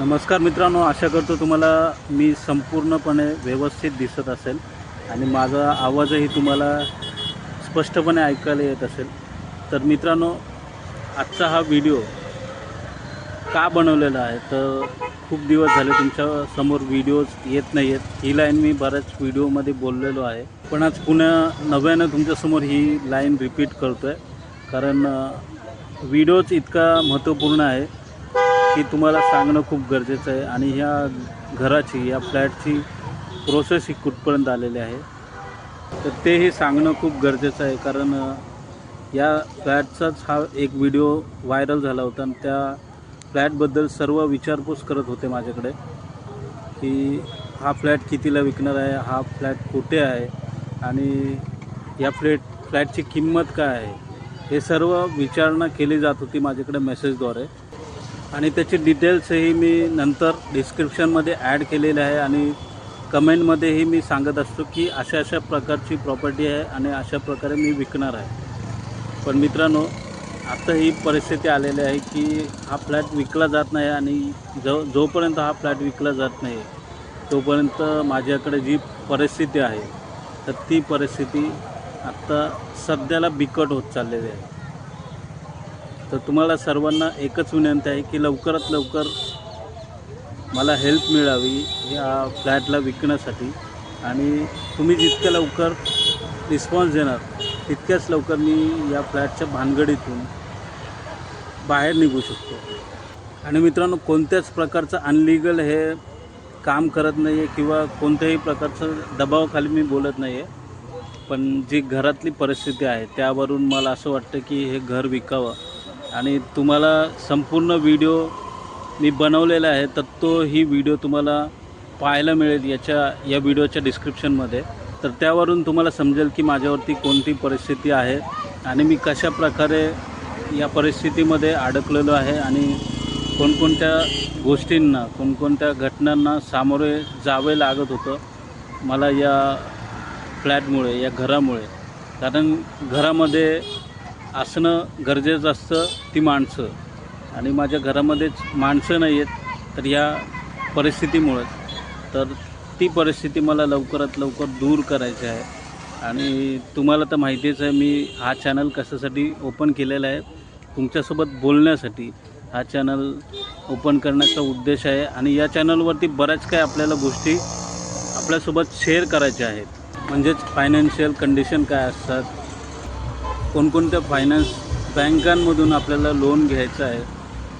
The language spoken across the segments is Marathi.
नमस्कार मित्रांनो आशा करतो तुम्हाला मी संपूर्णपणे व्यवस्थित दिसत असेल आणि माझा आवाजही तुम्हाला स्पष्टपणे ऐकायला येत असेल. तर मित्रांनो आजचा हा व्हिडिओ का बनवलेला आहे? तर खूप दिवस झाले तुमच्यासमोर व्हिडिओज येत नाही आहेत ही लाईन मी बऱ्याच व्हिडिओमध्ये बोललेलो आहे. पण आज पुन्हा नव्यानं तुमच्यासमोर ही लाईन रिपीट करतो आहे कारण व्हिडिओच इतका महत्त्वपूर्ण आहे. की तुम्हाला सांगणं खूप गरजेचं आहे आणि ह्या घराची या फ्लॅटची प्रोसेस ही कुठपर्यंत आलेली आहे. तर तेही सांगणं खूप गरजेचं आहे कारण या फ्लॅटचाच हा एक व्हिडिओ व्हायरल झाला होता आणि त्या फ्लॅटबद्दल सर्व विचारपूस करत होते माझ्याकडे की हा फ्लॅट कितीला विकणार आहे हा फ्लॅट कुठे आहे आणि या फ्लॅट फ्लॅटची किंमत काय आहे हे सर्व विचारणा केली जात होती माझ्याकडे मेसेजद्वारे आणि त्याची डिटेल्सही मी नंतर डिस्क्रिप्शनमध्ये ॲड केलेले आहे आणि कमेंटमध्येही मी सांगत असतो की अशा अशा प्रकारची प्रॉपर्टी आहे आणि अशा प्रकारे मी विकणार आहे. पण मित्रांनो आता ही परिस्थिती आलेली आहे की हा फ्लॅट विकला जात नाही आणि जो जोपर्यंत हा फ्लॅट विकला जात नाही तोपर्यंत माझ्याकडे जी परिस्थिती आहे तर ती परिस्थिती आत्ता सध्याला बिकट होत चाललेली आहे. तर तुम्हाला सर्वांना एकच विनंती आहे की लवकरात लवकर मला हेल्प मिळावी या फ्लॅटला विकण्यासाठी. आणि तुम्ही जितक्या लवकर रिस्पॉन्स देणार तितक्याच लवकर मी या फ्लॅटच्या भानगडीतून बाहेर निघू शकतो. आणि मित्रांनो कोणत्याच प्रकारचं अनलिगल हे काम करत नाही आहे किंवा कोणत्याही प्रकारचं दबावाखाली मी बोलत नाही आहे पण जी घरातली परिस्थिती आहे त्यावरून मला असं वाटतं की हे घर विकावं. आणि तुम्हाला संपूर्ण व्हिडिओ मी बनवलेला आहे तर तो ही व्हिडिओ तुम्हाला पाहायला मिळेल याच्या या व्हिडिओच्या डिस्क्रिप्शनमध्ये तर त्यावरून तुम्हाला समजेल की माझ्यावरती कोणती परिस्थिती आहे आणि मी कशा प्रकारे या परिस्थितीमध्ये अडकलेलो आहे आणि कोणकोणत्या गोष्टींना कोणकोणत्या घटनांना सामोरे जावे लागत होतं मला या फ्लॅटमुळे या घरामुळे. कारण घरामध्ये असणं गरजेचं असतं ती माणसं. आणि माझ्या घरामध्येच माणसं नाही आहेत तर या परिस्थितीमुळं. तर ती परिस्थिती मला लवकरात लवकर दूर करायची आहे. आणि तुम्हाला तर माहितीच आहे मी हा चॅनल कशासाठी ओपन केलेला आहे? तुमच्यासोबत बोलण्यासाठी हा चॅनल ओपन करण्याचा उद्देश आहे. आणि या चॅनलवरती बऱ्याच काही आपल्याला गोष्टी आपल्यासोबत शेअर करायच्या आहेत. म्हणजेच फायनान्शियल कंडिशन काय असतात कोणकोणत्या फायनान्स बँकांमधून आपल्याला लोन घ्यायचं आहे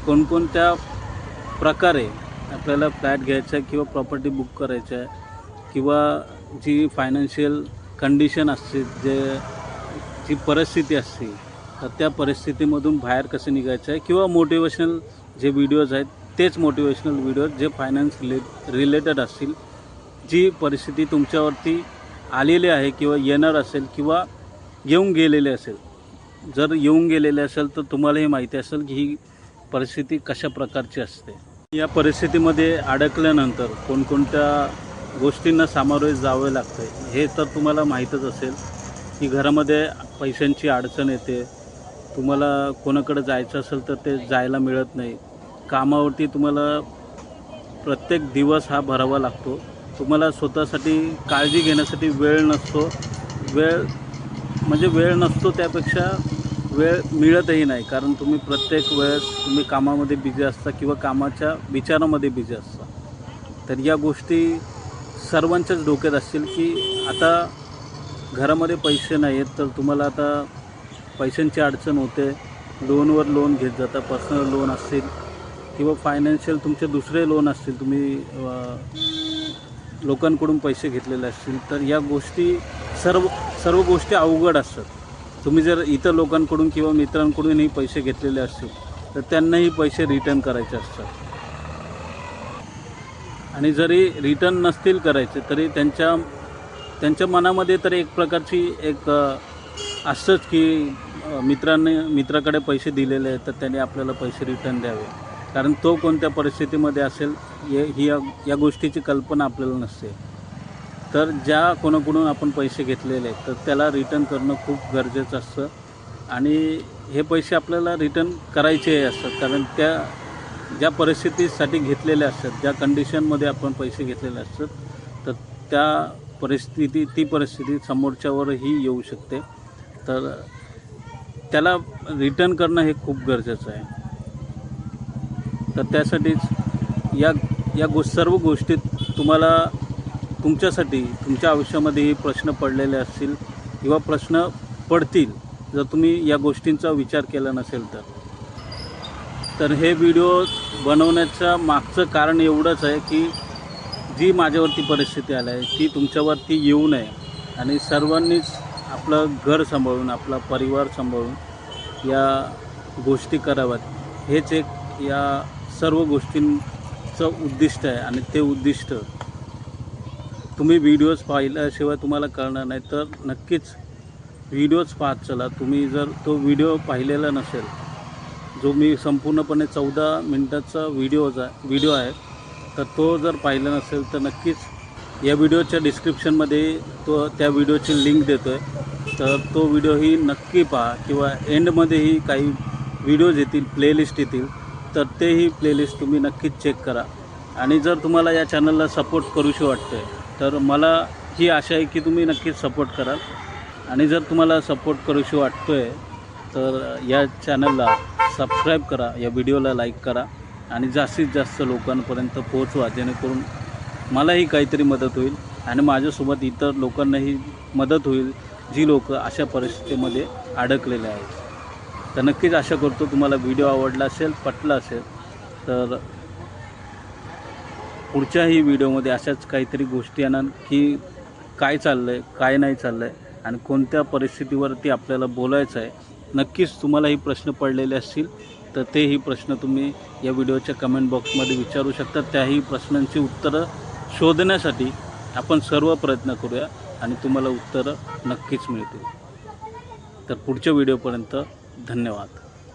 कोणकोणत्या प्रकारे आपल्याला फ्लॅट घ्यायचा आहे किंवा प्रॉपर्टी बुक करायचं आहे किंवा जी फायनान्शियल कंडिशन असते जे जी परिस्थिती असते तर त्या परिस्थितीमधून बाहेर कसं निघायचं आहे किंवा मोटिवेशनल जे व्हिडिओज आहेत तेच मोटिवेशनल व्हिडिओज जे फायनान्स रिले रिलेटेड असतील जी परिस्थिती तुमच्यावरती आलेली आहे किंवा येणार असेल किंवा येऊन गेलेले असेल. जर येऊन गेलेले असेल तर तुम्हालाही माहिती असेल की ही परिस्थिती कशा प्रकारची असते. या परिस्थितीमध्ये अडकल्यानंतर कोणकोणत्या गोष्टींना सामोरे जावे लागते हे तर तुम्हाला माहीतच असेल की घरामध्ये पैशांची अडचण येते. तुम्हाला कोणाकडे जायचं असेल तर ते जायला मिळत नाही. कामावरती तुम्हाला प्रत्येक दिवस हा भरावा लागतो. तुम्हाला स्वतःसाठी काळजी घेण्यासाठी वेळ नसतो. वेळ म्हणजे वेळ नसतो त्यापेक्षा वेळ मिळतही नाही. कारण तुम्ही प्रत्येक वेळेस तुम्ही कामामध्ये बिझी असता किंवा कामाच्या विचारामध्ये बिझी असता. तर या गोष्टी सर्वांच्याच डोक्यात असतील की आता घरामध्ये पैसे नाही आहेत तर तुम्हाला आता पैशांची अडचण होते. लोनवर लोन घेत जाता पर्सनल लोन असतील किंवा फायनान्शियल तुमचे दुसरे लोन असतील तुम्ही लोकांकडून पैसे घेतलेले असतील तर या गोष्टी सर्व सर्व गोष्टी अवघड असतात. तुम्ही जर इतर लोकांकडून किंवा मित्रांकडूनही पैसे घेतलेले असतील तर त्यांनाही पैसे रिटर्न करायचे असतात. आणि जरी रिटर्न नसतील करायचे तरी त्यांच्या त्यांच्या मनामध्ये तर एक प्रकारची एक असंच असतंच की मित्रांनी मित्राकडे पैसे दिलेले आहेत तर त्याने आपल्याला पैसे रिटर्न द्यावे. कारण तो कोणत्या परिस्थितीमध्ये असेल हे ही या या गोष्टीची कल्पना आपल्याला नसते. तर ज्या कोणाकडून आपण पैसे घेतलेले आहेत तर त्याला रिटर्न करणं खूप गरजेचं असतं. आणि हे पैसे आपल्याला रिटर्न करायचे असतात कारण त्या ज्या परिस्थितीसाठी घेतलेल्या असतात ज्या कंडिशनमध्ये आपण पैसे घेतलेले असतात तर त्या परिस्थिती ती परिस्थिती समोरच्यावरही येऊ शकते. तर त्याला रिटर्न करणं हे खूप गरजेचं आहे. तर त्यासाठीच या या गो सर्व गोष्टीत तुम्हाला तुमच्यासाठी तुमच्या आयुष्यामध्ये प्रश्न पडलेले असतील किंवा प्रश्न पडतील जर तुम्ही या गोष्टींचा विचार केला नसेल तर. तर हे व्हिडिओ बनवण्याचं मागचं कारण एवढंच आहे की जी माझ्यावरती परिस्थिती आली आहे ती तुमच्यावरती येऊ नये आणि सर्वांनीच आपलं घर सांभाळून आपला परिवार सांभाळून या गोष्टी कराव्यात. हेच एक या सर्व गोष्टींचं उद्दिष्ट आहे आणि ते उद्दिष्ट तुम्ही व्हिडिओज पाहिल्याशिवाय तुम्हाला कळणार नाही. तर नक्कीच व्हिडिओज पाहत चला. तुम्ही जर तो व्हिडिओ पाहिलेला नसेल जो मी संपूर्णपणे चौदा मिनटाचा व्हिडिओचा व्हिडिओ आहे तर तो जर पाहिला नसेल तर नक्कीच या व्हिडिओच्या डिस्क्रिप्शनमध्ये तो त्या व्हिडिओची लिंक देतो आहे तर तो व्हिडिओही नक्की पहा किंवा एंडमध्येही काही व्हिडिओज येतील प्लेलिस्ट येतील. तर तेही प्लेलिस्ट तुम्ही नक्कीच चेक करा. आणि जर तुम्हाला या चॅनलला सपोर्ट करूशी वाटते तर मला ही आशा आहे की तुम्ही नक्कीच सपोर्ट कराल. आणि जर तुम्हाला सपोर्ट करूशी वाटतो आहे तर या चॅनलला सबस्क्राईब करा या व्हिडिओला लाईक करा. आणि जास्तीत जास्त लोकांपर्यंत पोहोचवा जेणेकरून मलाही काहीतरी मदत होईल आणि माझ्यासोबत इतर लोकांनाही मदत होईल जी लोक अशा परिस्थितीमध्ये अडकलेले आहेत. तर नक्कीच आशा करतो तुम्हाला व्हिडिओ आवडला असेल पटला असेल तर पुढच्याही व्हिडिओमध्ये अशाच काहीतरी गोष्टी आणा की काय चाललं आहे काय नाही चाललं आहे आणि कोणत्या परिस्थितीवरती आपल्याला बोलायचं आहे. नक्कीच तुम्हालाही प्रश्न पडलेले असतील तर तेही प्रश्न तुम्ही या व्हिडिओच्या कमेंट बॉक्समध्ये विचारू शकता. त्याही प्रश्नांची उत्तरं शोधण्यासाठी आपण सर्व प्रयत्न करूया आणि तुम्हाला उत्तरं नक्कीच मिळतील. तर पुढच्या व्हिडिओपर्यंत धन्यवाद.